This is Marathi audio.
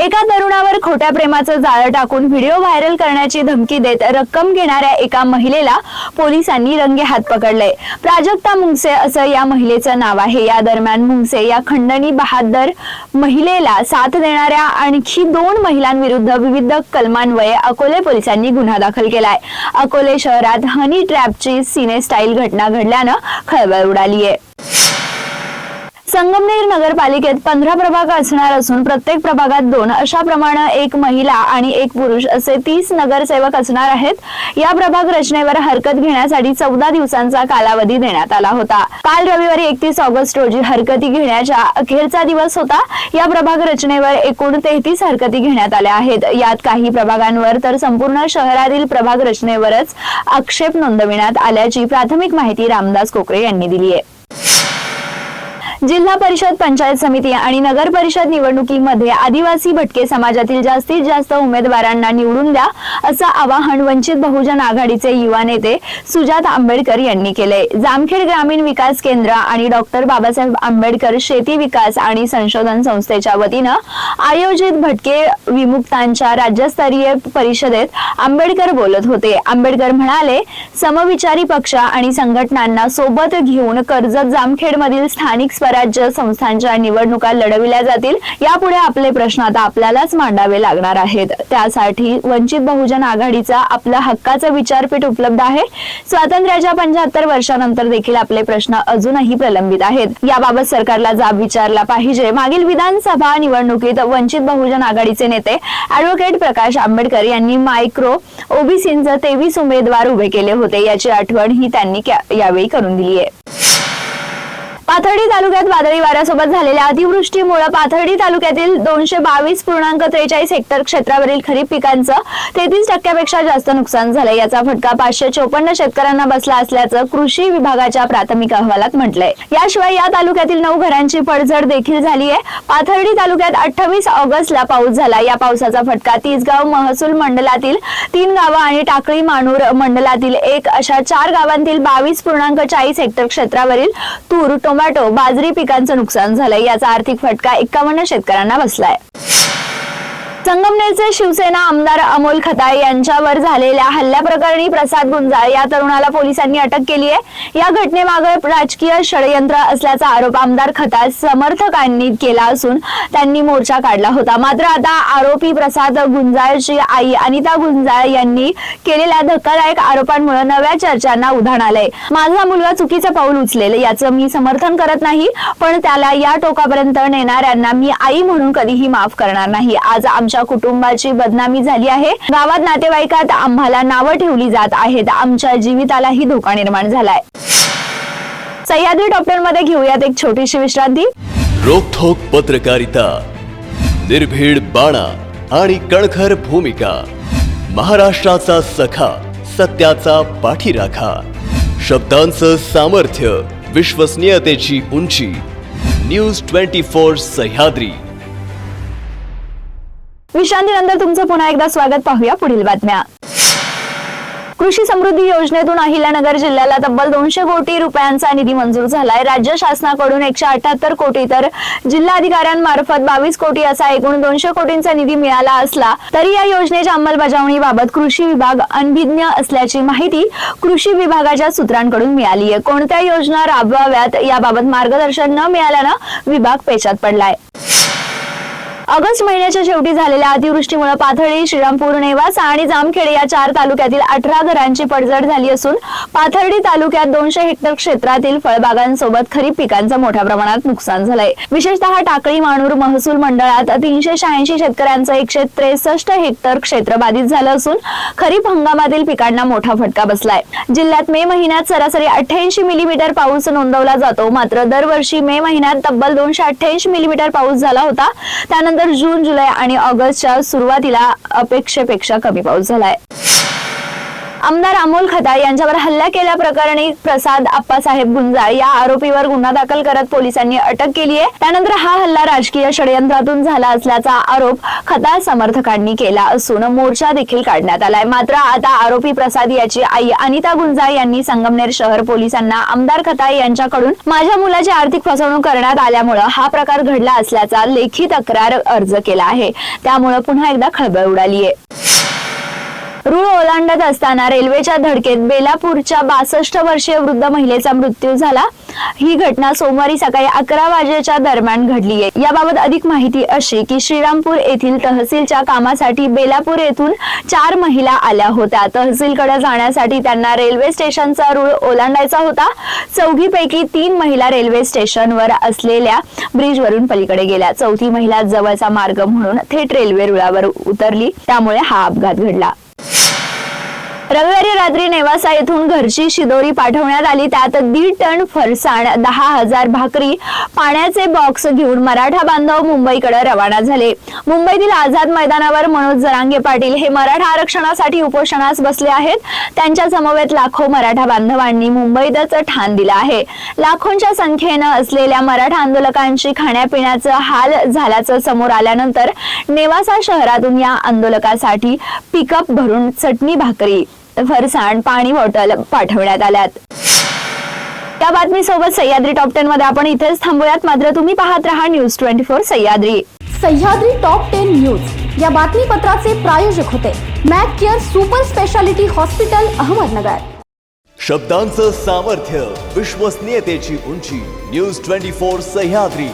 एका तरुणावर खोट्या प्रेमाचं जाळं टाकून व्हिडिओ व्हायरल करण्याची धमकी देत रक्कम घेणाऱ्या एका महिलेला पोलिसांनी रंगे हात पकडले प्राजक्ता मुंगसे असं या महिलेचं नाव आहे. या दरम्यान मुंगसे या खंडणी बहादर महिलेला साथ देणाऱ्या आणखी दोन महिलांविरुद्ध विविध कलमांवये अकोले पोलिसांनी गुन्हा दाखल केलाय. अकोले शहरात हनी ट्रॅपची सिने स्टाईल घटना घडल्यानं खळबळ उडाली आहे संगमनेर नगरपालिकेत पंधरा प्रभाग असणार असून प्रत्येक प्रभागात दोन अशा प्रमाणे एक महिला आणि एक पुरुष असे तीस नगरसेवक असणार आहेत. या प्रभाग रचनेवर हरकत घेण्यासाठी चौदा दिवसांचा कालावधी देण्यात आला होता. काल रविवारी एकतीस ऑगस्ट रोजी हरकती घेण्याच्या अखेरचा दिवस होता. या प्रभाग रचनेवर एकूण तेहतीस हरकती घेण्यात आल्या आहेत. यात काही प्रभागांवर तर संपूर्ण शहरातील प्रभाग रचनेवरच आक्षेप नोंदविण्यात आल्याची प्राथमिक माहिती रामदास कोकरे यांनी दिली आहे. जिल्हा परिषद पंचायत समिती आणि नगर परिषद निवडणुकीमध्ये आदिवासी भटके समाजातील जास्तीत जास्त उमेदवारांना निवडून द्या असं आवाहन वंचित बहुजन आघाडीचे युवा नेते सुजात आंबेडकर यांनी केले. जामखेड ग्रामीण विकास केंद्र आणि डॉक्टर बाबासाहेब आंबेडकर शेती विकास आणि संशोधन संस्थेच्या वतीनं आयोजित भटके विमुक्तांच्या राज्यस्तरीय परिषदेत आंबेडकर बोलत होते. आंबेडकर म्हणाले समविचारी पक्ष आणि संघटनांना सोबत घेऊन कर्जत जामखेडमधील स्थानिक स्वराज्य संस्थांच्या निवडणुका लढविल्या जातील यापुढे आपले प्रश्न आता आपल्यालाच मांडावे लागणार आहेत. त्यासाठी वंचित बहुजन आघाडीचा आपला हक्काचा विचारपीठ उपलब्ध आहे. स्वातंत्र्याच्या पंच्याहत्तर वर्षानंतर देखील आपले प्रश्न अजूनही प्रलंबित आहेत. याबाबत सरकारला जाब विचारला पाहिजे. मागील विधानसभा निवडणुकीत वंचित बहुजन आघाडीचे नेते अॅडव्होकेट प्रकाश आंबेडकर यांनी मायक्रो ओबीसींचे तेवीस उमेदवार उभे केले होते. याची आठवण ही त्यांनी यावेळी करून दिली आहे. पाथर्डी तालुक्यात वादळी वाऱ्यासोबत झालेल्या अतिवृष्टीमुळे पाथर्डी तालुक्यातील दोनशे बावीस पूर्णांक त्रेचाळीस हेक्टर क्षेत्रावरील खरीप पिकांचं तेहतीस टक्क्यापेक्षा जास्त नुकसान झालं याचा फटका पाचशे चोपन्न शेतकऱ्यांना बसला असल्याचं कृषी विभागाच्या प्राथमिक अहवालात म्हटलंय. याशिवाय या तालुक्यातील नऊ घरांची पडझड देखील झाली आहे पाथर्डी तालुक्यात अठ्ठावीस ऑगस्टला पाऊस झाला. या पावसाचा फटका तीसगाव महसूल मंडलातील तीन गावं आणि टाकळी मानूर मंडलातील एक अशा चार गावांतील बावीस पूर्णांक चाळीस हेक्टर क्षेत्रावरील तूर टोमॅटो बाजरी पिकांचं नुकसान झालंय याचा आर्थिक फटका एक्कावन्न शेतकऱ्यांना बसलाय. संगमनेरचे शिवसेना आमदार अमोल खताळ यांच्यावर झालेल्या हल्ल्याप्रकरणी प्रसाद गुंजाळ या तरुणाला पोलिसांनी अटक केली आहे. या घटनेमागे राजकीय षडयंत्र असल्याचा आरोप आमदार खताळ समर्थकांनी केला असून त्यांनी मोर्चा काढला होता. मात्र आता आरोपी प्रसाद गुंजाळची आई अनिता गुंजाळ यांनी केलेल्या धक्कादायक आरोपांमुळे नव्या चर्चांना उधाण आलंय. माझा मुलगा चुकीचं पाऊल उचलेल याचं मी समर्थन करत नाही पण त्याला या टोकापर्यंत नेणाऱ्यांना मी आई म्हणून कधीही माफ करणार नाही. आज आमच्या कुटुंबाची बदनामी झाली आहे. गावात नातेवाईकात आम्हाला नावं ठेवली जात आहेत. आमच्या जीवितालाही धोका निर्माण झालाय. सह्याद्री डॉक्टरमध्ये घेऊयात एक छोटीशी विश्रांती. रोखोक पत्रकारिता निर्भीड बाणा आणि कणखर भूमिका महाराष्ट्राचा सखा सत्याचा पाठीराखा शब्दांचं सामर्थ्य विश्वसनीयतेची उंची न्यूज ट्वेंटी फोर सह्याद्री. विश्रांतीनंतर तुमचं पुन्हा एकदा स्वागत पाहूया पुढील बातम्या. कृषी समृद्धी योजनेतून अहिल्यानगर जिल्ह्याला तब्बल दोनशे कोटी रुपयांचा निधी मंजूर झालाय. राज्य शासनाकडून एकशे अठ्याहत्तर कोटी तर जिल्हाधिकाऱ्यांमार्फत बावीस कोटी असा एकूण दोनशे कोटींचा निधी मिळाला असला तरी या योजनेच्या अंमलबजावणीबाबत कृषी विभाग अनभिज्ञ असल्याची माहिती कृषी विभागाच्या सूत्रांकडून मिळाली आहे कोणत्या योजना राबवाव्यात याबाबत मार्गदर्शन न मिळाल्यानं विभाग पेचात पडलाय. ऑगस्ट महिन्याच्या शेवटी झालेल्या अतिवृष्टीमुळे पाथर्डी श्रीरामपूर नेवासा आणि जामखेडे या चार तालुक्यातील अठरा घरांची पडझड झाली असून पाथर्डी तालुक्यात दोनशे हेक्टर क्षेत्रातील फळबागांसोबत खरीप पिकांचं मोठ्या प्रमाणात नुकसान झालंय. विशेषतः टाकळी माणूर महसूल मंडळात तीनशे शहाऐंशी शेतकऱ्यांचं एकशे त्रेसष्ट हेक्टर क्षेत्र बाधित झालं असून खरीप हंगामातील पिकांना मोठा फटका बसलाय. जिल्ह्यात मे महिन्यात सरासरी अठ्ठ्याऐंशी मिलीमीटर पाऊस नोंदवला जातो. मात्र दरवर्षी मे महिन्यात तब्बल दोनशे अठ्ठ्याऐंशी मिलीमीटर पाऊस झाला होता. त्यानंतर जून जुलै आणि ऑगस्टच्या सुरुवातीला अपेक्षेपेक्षा कमी पाऊस झालाय. आमदार अमोल खताळ यांच्यावर हल्ला केल्याप्रकरणी प्रसाद आप्पासाहेब गुंजाळ या आरोपीवर गुन्हा दाखल करत पोलिसांनी अटक केली आहे. त्यानंतर हा हल्ला राजकीय षडयंत्रातून झाला असल्याचा आरोप खताळ समर्थकांनी केला असून मोर्चा देखील काढण्यात आलाय. मात्र आता आरोपी प्रसाद याची आई अनिता गुंजाळ यांनी संगमनेर शहर पोलिसांना आमदार खताळ यांच्याकडून माझ्या मुलाची आर्थिक फसवणूक करण्यात आल्यामुळे हा प्रकार घडला असल्याचा लेखी तक्रार अर्ज केला आहे. त्यामुळे पुन्हा एकदा खळबळ उडाली आहे रूळ ओलांडत असताना रेल्वेच्या धडकेत बेलापूरच्या बासष्ट वर्षीय वृद्ध महिलेचा मृत्यू झाला. ही घटना सोमवारी सकाळी अकरा वाजेच्या दरम्यान घडली आहे. याबाबत अधिक माहिती अशी की श्रीरामपूर येथील तहसीलच्या कामासाठी बेलापूर येथून चार महिला आल्या होत्या. तहसीलकडे जाण्यासाठी त्यांना रेल्वे स्टेशनचा रूळ ओलांडायचा होता. चौघीपैकी तीन महिला रेल्वे स्टेशनवर असलेल्या ब्रिजवरून पलीकडे गेल्या. चौथी महिला जवळचा मार्ग म्हणून थेट रेल्वे रुळावर उतरली. त्यामुळे हा अपघात घडला. रविवारी रात्री नेवासा येथून घरची शिदोरी पाठवण्यात आली. त्यात दीड टन फरसाण दहा हजार भाकरी पाण्याचे बॉक्स घेऊन मराठा बांधव मुंबईकडे रवाना झाले. मुंबईतील आझाद मैदानावर मनोज जरांगे पाटील हे मराठा आरक्षणासाठी उपोषणास बसले आहेत. त्यांच्या समवेत लाखो मराठा बांधवांनी मुंबईतच ठाण दिलं आहे. लाखोंच्या संख्येनं असलेल्या मराठा आंदोलकांची खाण्यापिण्याचं हाल झाल्याचं समोर आल्यानंतर नेवासा शहरातून या आंदोलकासाठी पिकअप भरून चटणी भाकरी फरसाण पाणी बॉटल पाठवण्यात आल्यात. या बातमीसोबत सह्याद्री टॉप टेन मध्ये आपण इथेच थांबूयात. मात्र तुम्ही पाहत रहा news twenty four Sahyadri. Sahyadri top ten news या बातमीपत्राचे प्रायोजक होते Mac care super speciality hospital Ahmednagar. शब्दांचं सामर्थ्य विश्वसनीयतेची उंची. News twenty four Sahyadri.